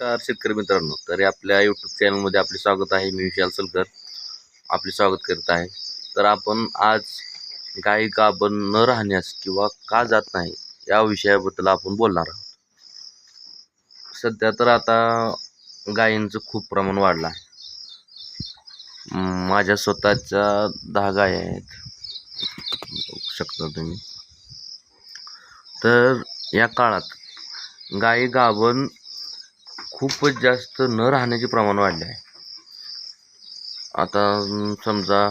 नमस्कार शेतकरी मित्रांनो. तरी आपल्या यूट्यूब चॅनलमध्ये आपले स्वागत आहे. मी विशाल सलकर आपले स्वागत करत आहे. तर आपण आज गाई गाभण न राहण्यास किंवा का जात नाही या विषयाबद्दल आपण बोलणार आहोत. सध्या तर आता गायींचं खूप प्रमाण वाढलं आहे. माझ्या स्वतःच्या दहा गाय आहेत. बघू शकता तुम्ही. तर या काळात गायी गाभण खूपच जास्त न राहण्याचे प्रमाण वाढले आहे. आता समजा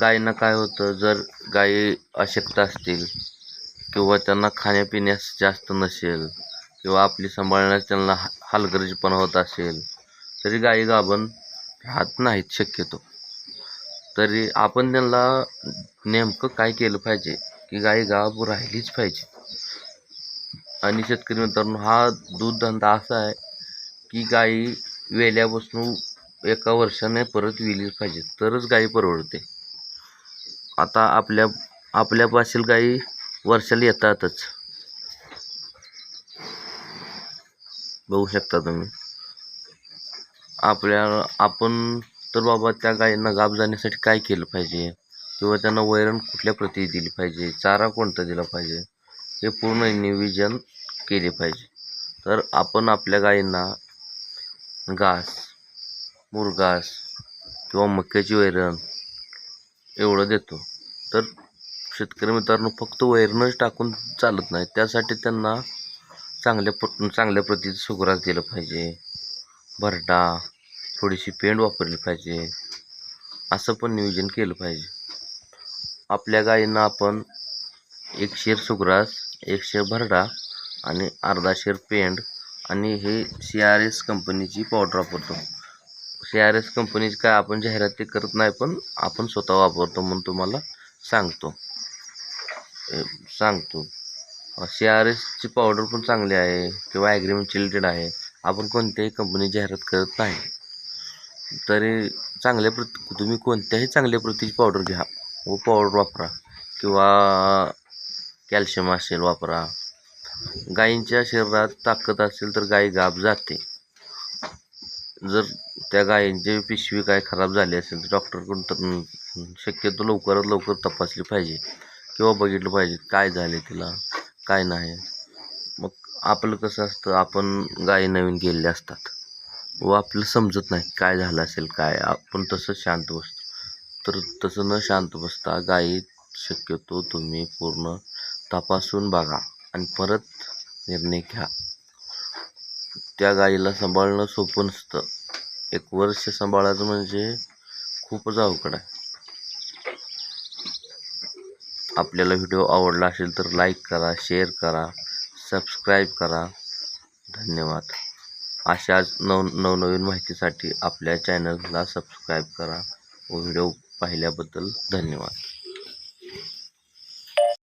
गायींना काय होतं जर गायी अशक्त असतील किंवा त्यांना खाण्यापिण्यास जास्त नसेल किंवा आपली सांभाळण्यास त्यांना हा- हलगर्जीपणा होत असेल तरी गायी गाभण राहत नाहीत शक्यतो. तरी आपण त्यांना नेमकं काय केलं पाहिजे की गायी गाब राहिलीच पाहिजे आणि शेतकरी मित्रांनो हा दूध धंदा असा आहे की गाई वेल्यापासून एका वर्षाने परत विलीच पाहिजे तरच गाई परवडते. आता आपल्या आपल्या पाशील गाई वर्षाला येतातच. बघू शकता तुम्ही. आपल्या आपण तर बाबा त्या गायींना गाब जाण्यासाठी काय केलं पाहिजे? किंवा त्यांना वैरण कुठल्या प्रती दिली पाहिजे? चारा कोणता दिला पाहिजे? हे पूर्ण नियोजन केले पाहिजे. तर आपण आपल्या गायींना घास मुरघास किंवा मक्याची वैरण एवढं देतो. तर शेतकरी मित्रांनो फक्त वैरणच टाकून चालत नाही. त्यासाठी त्यांना चांगल्या प्र चांगल्या प्रतीचं सुग्रास दिलं पाहिजे. भरडा थोडीशी पेंड वापरली पाहिजे. असं पण नियोजन केलं पाहिजे. आपल्या गायींना आपण एक शेर सुग्रास एक शेर भरडा आणि अर्धा शेर पेंड आणि हे सी आर एस कंपनीची पावडर वापरतो सी आर एस कंपनीची काय आपण जाहिराती करत नाही पण आपण स्वतः वापरतो म्हणून तुम्हाला सांगतो. ए, सांगतो. सी आर एसची पावडर पण चांगली आहे किंवा ॲग्रीमेंट रिलेटेड आहे. आपण कोणत्याही कंपनी जाहिरात करत नाही. तरी चांगल्या प्रति तुम्ही कोणत्याही चांगल्या प्रतीची पावडर घ्या. व पावडर वापरा. किंवा कॅल्शियम असेल वापरा. गायींच्या शरीरात ताकद असेल तर गाय गाब जाते. जर त्या गायींची पिशवी काय खराब झाली असेल तर डॉक्टरकडून त- शक्यतो लवकरात लवकर तपासली पाहिजे किंवा बघितलं पाहिजे काय झाले तिला काय नाही. मग आपलं कसं असतं आपण गायी नवीन गेलेले असतात. व आपलं समजत नाही काय झालं असेल काय. आपण तसं शांत बसतो. तर तसं न शांत बसता गायी शक्यतो तुम्ही पूर्ण तपासून बघा. आणि परत निर्णय घ्या. त्या गाईला सांभाळणं सोपं नसतं. एक वर्ष सांभाळायचं म्हणजे खूपच अवघड आहे. आपल्याला व्हिडिओ आवडला असेल तर लाईक करा शेअर करा सबस्क्राईब करा. धन्यवाद. अशाच नव नवनवीन माहितीसाठी आपल्या चॅनलला सबस्क्राईब करा व व्हिडिओ पाहिल्याबद्दल धन्यवाद.